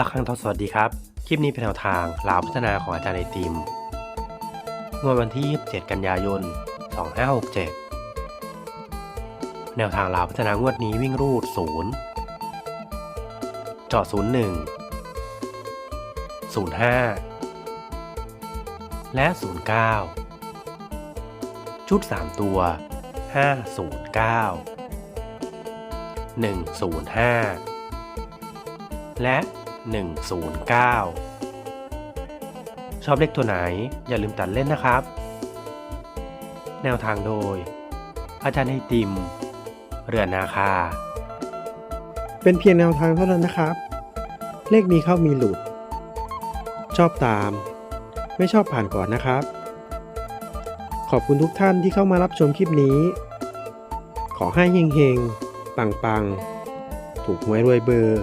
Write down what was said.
ละครังทอสวัสดีครับ คลิปนี้เป็นแนวทางลาวพัฒนาของอาจารย์ไอติมงวดวันที่ 27 กันยายน 2567 แนวทางลาวพัฒนางวดนี้วิ่งรูด 0 เจาะ 01 05 และ 09 ชุด 3 ตัว 509 105 และ 109 ชอบเลขตัวไหนอย่าลืมตัดเล่นนะครับ แนวทางโดย อาจารย์ไอติม เรือนนาคา เป็นเพียงแนวทางเท่านั้นนะครับ เลขมีเข้ามีหลุด ชอบตาม ไม่ชอบผ่านก่อนนะครับ ขอบคุณทุกท่านที่เข้ามารับชมคลิปนี้ ขอให้เฮงๆ ปังๆ ถูกหวยรวยเบอร์